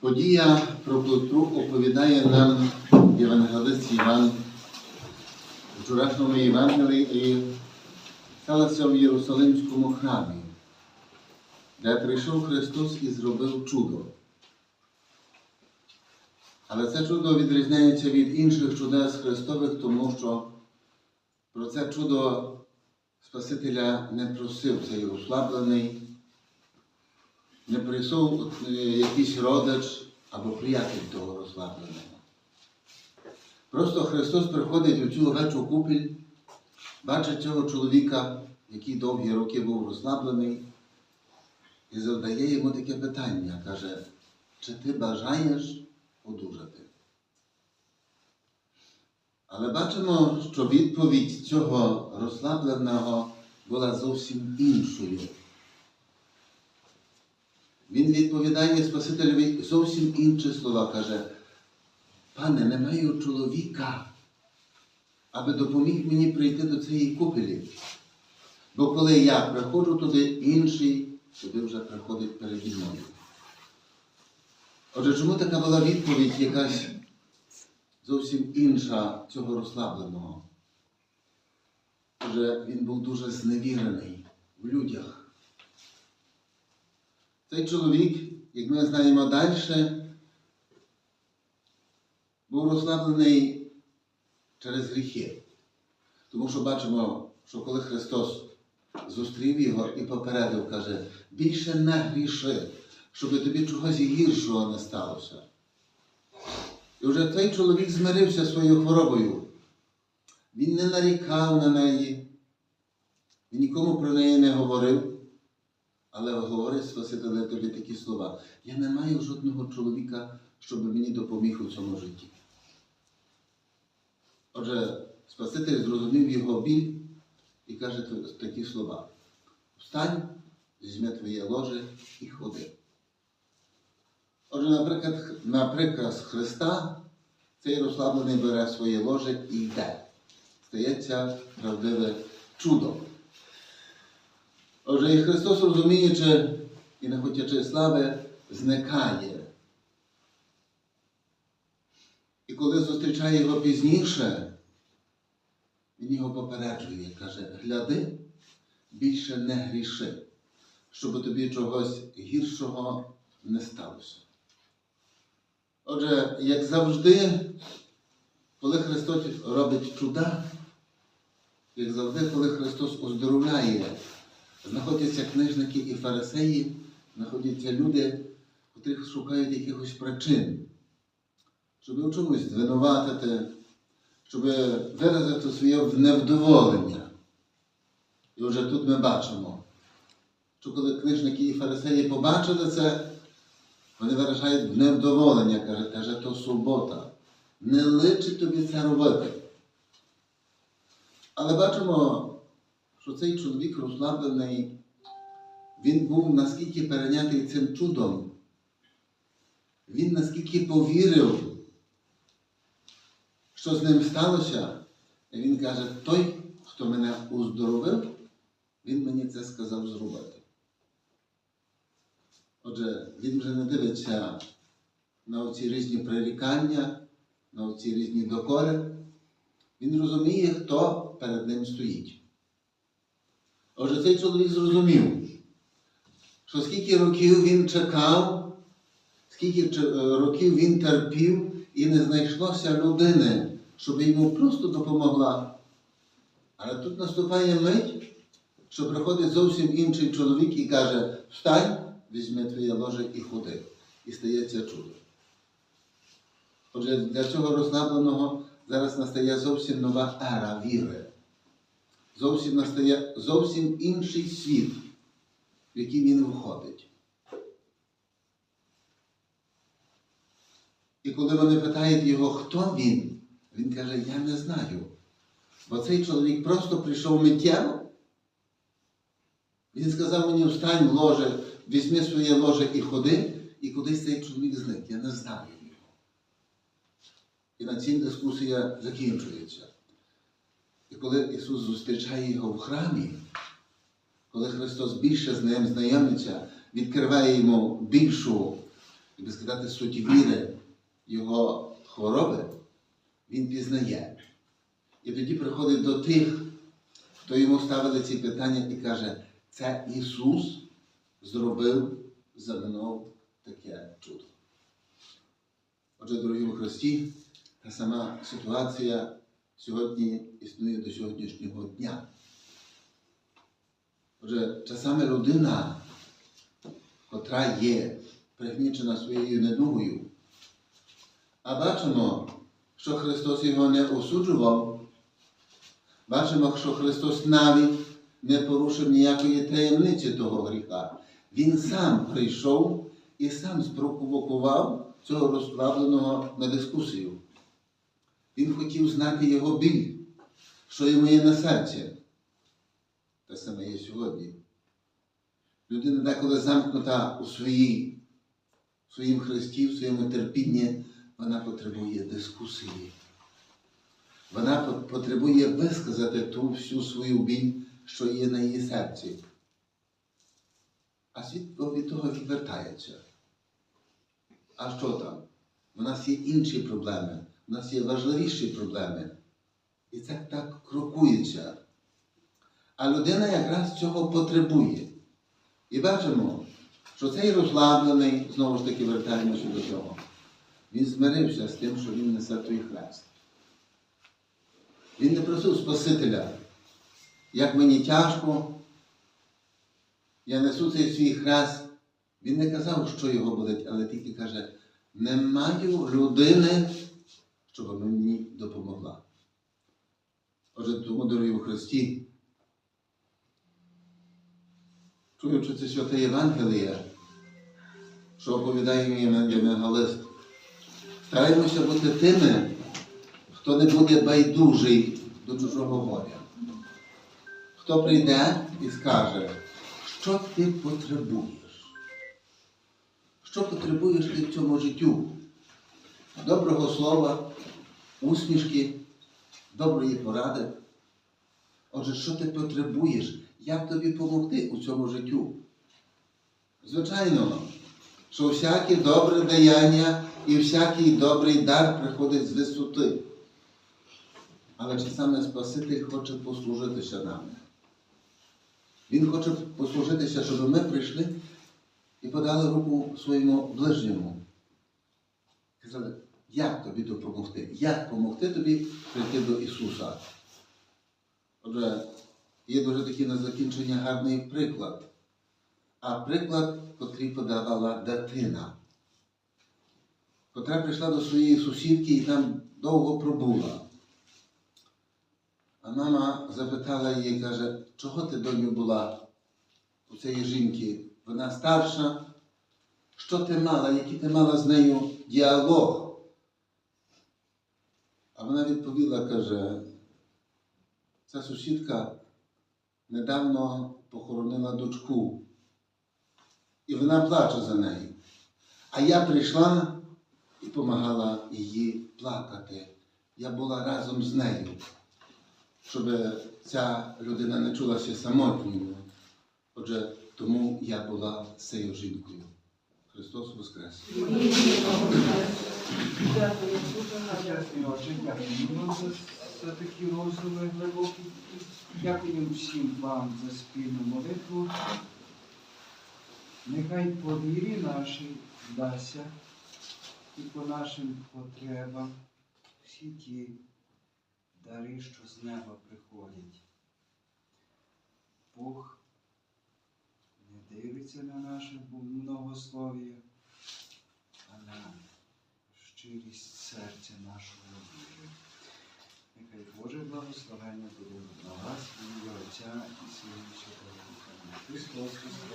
Подія про котру оповідає нам євангелист Іван в вчорашньому Євангелії і сталося в Єрусалимському храмі, де прийшов Христос і зробив чудо. Але це чудо відрізняється від інших чудес Христових, тому що про це чудо Спасителя не просив цей розслаблений, не прийшов е, якийсь родич або приятель того розслабленого. Просто Христос приходить у цю овечу купіль, бачить цього чоловіка, який довгі роки був розслаблений, і завдає йому таке питання, каже, чи ти бажаєш одужати? Але бачимо, що відповідь цього розслабленого була зовсім іншою. Він відповідає Спасителеві зовсім інші слова. Каже, пане, не маю чоловіка, аби допоміг мені прийти до цієї купелі. Бо коли я приходжу туди, інший туди вже приходить переді мною. Отже, чому така була відповідь якась зовсім інша цього розслабленого? Отже, він був дуже зневірений в людях. Цей чоловік, як ми знаємо далі, був розслаблений через гріхи. Тому що бачимо, що коли Христос зустрів його і попередив, каже, більше не гріши, щоб тобі чогось гіршого не сталося. І вже той чоловік змирився своєю хворобою. Він не нарікав на неї, він нікому про неї не говорив. Але говорить Спаситель тобі такі слова. Я не маю жодного чоловіка, щоб мені допоміг у цьому житті. Отже, Спаситель зрозумів його біль і каже такі слова. Встань, візьми твоє ложе і ходи. Отже, наприклад, наприклад, Христа цей розслаблений бере своє ложе і йде. Стається правдиве чудо. Отже, і Христос, розуміючи і не хотячи слави, зникає. І коли зустрічає його пізніше, він його попереджує, каже, гляди, більше не гріши, щоб тобі чогось гіршого не сталося. Отже, як завжди, коли Христос робить чуда, як завжди, коли Христос оздоровляє, знаходяться книжники і фарисеї, знаходяться люди, котрі шукають якихось причин, щоб у чомусь звинуватити, щоб виразити своє невдоволення. І вже тут ми бачимо, що коли книжники і фарисеї побачили це, вони виражають невдоволення, каже, каже, то субота. Не личить тобі це робити. Але бачимо, що цей чоловік розслаблений, він був наскільки перейнятий цим чудом, він наскільки повірив, що з ним сталося, і він каже, той, хто мене уздоровив, він мені це сказав зробити. Отже, він вже не дивиться на оці різні прирікання, на оці різні докори. Він розуміє, хто перед ним стоїть. Отже, цей чоловік зрозумів, що скільки років він чекав, скільки е, років він терпів, і не знайшлося людини, щоб йому просто допомогла. Але тут наступає мить, що приходить зовсім інший чоловік і каже: Встань, візьми твоє ложе і ходи. І стається чудо. Отже, для цього розслабленого зараз настає зовсім нова ера віри зовсім настає зовсім інший світ, в який він входить. І коли вони питають його, хто він, він каже, я не знаю. Бо цей чоловік просто прийшов миттєво. Він сказав мені, встань в ложе, візьми своє ложе і ходи, і кудись цей чоловік зник. Я не знаю його. І на цій дискусія закінчується. І коли Ісус зустрічає його в храмі, коли Христос більше з ним знайомиться, відкриває йому більшу і сказати суті віри його хвороби, він пізнає. І тоді приходить до тих, хто йому ставили ці питання і каже, це Ісус зробив за мною таке чудо. Отже, дорогі у Христі, та сама ситуація сьогодні існує до сьогоднішнього дня. Отже, часами людина, котра є пригнічена своєю недугою, а бачимо, що Христос його не осуджував, бачимо, що Христос навіть не порушив ніякої таємниці того гріха. Він сам прийшов і сам спровокував цього розслабленого на дискусію. Він хотів знати його біль, що йому є на серці. Те саме є сьогодні. Людина деколи замкнута у своїй, в своїм Христі, в своєму терпінні, вона потребує дискусії. Вона потребує висказати ту всю свою біль, що є на її серці. А світ від того відвертається. А що там? У нас є інші проблеми, у нас є важливіші проблеми. І це так крокується. А людина якраз цього потребує. І бачимо, що цей розслаблений, знову ж таки вертаємося до цього, він змирився з тим, що він несе той хрест. Він не просив Спасителя, як мені тяжко, я несу цей свій хрест. Він не казав, що його болить, але тільки каже, не маю людини, щоб мені допомогла. Отже, тому, дорогі у Христі, чуючи це святе Євангеліє, що оповідає мені Євангелист, стараємося бути тими, хто не буде байдужий до чужого горя. Хто прийде і скаже, що ти потребуєш? Що потребуєш ти в цьому життю? Доброго слова, усмішки, доброї поради. Отже, що ти потребуєш? Як тобі допомогти у цьому життю? Звичайно, що всяке добре даяння і всякий добрий дар приходить з висоти. Але чи саме Спаситель хоче послужитися нами? Він хоче послужитися, щоб ми прийшли і подали руку своєму ближньому. Казали, як тобі допомогти? Як допомогти тобі прийти до Ісуса? Отже, є дуже такий на закінчення гарний приклад. А приклад, котрий подавала дитина, котра прийшла до своєї сусідки і там довго пробула. А мама запитала її, каже, чого ти доню була у цієї жінки? Вона старша. Що ти мала, який ти мала з нею діалог? А вона відповіла, каже, ця сусідка недавно похоронила дочку. І вона плаче за нею. А я прийшла і допомагала її плакати. Я була разом з нею, щоб ця людина не чулася самотньою. Отже, тому я була цією жінкою. Христос Воскрес! Дякую, дуже. Дякую, це такі роздуми глибокі. Дякую всім вам за спільну молитву. Нехай по вірі нашій вдасться і по нашим потребам всі ті дари, що з неба приходять. Бог дивиться на наше многослов'я, а на щирість серця нашого віри. Нехай Боже благословення буде на вас, і Отця і Святого Духа. Христос Воскрес!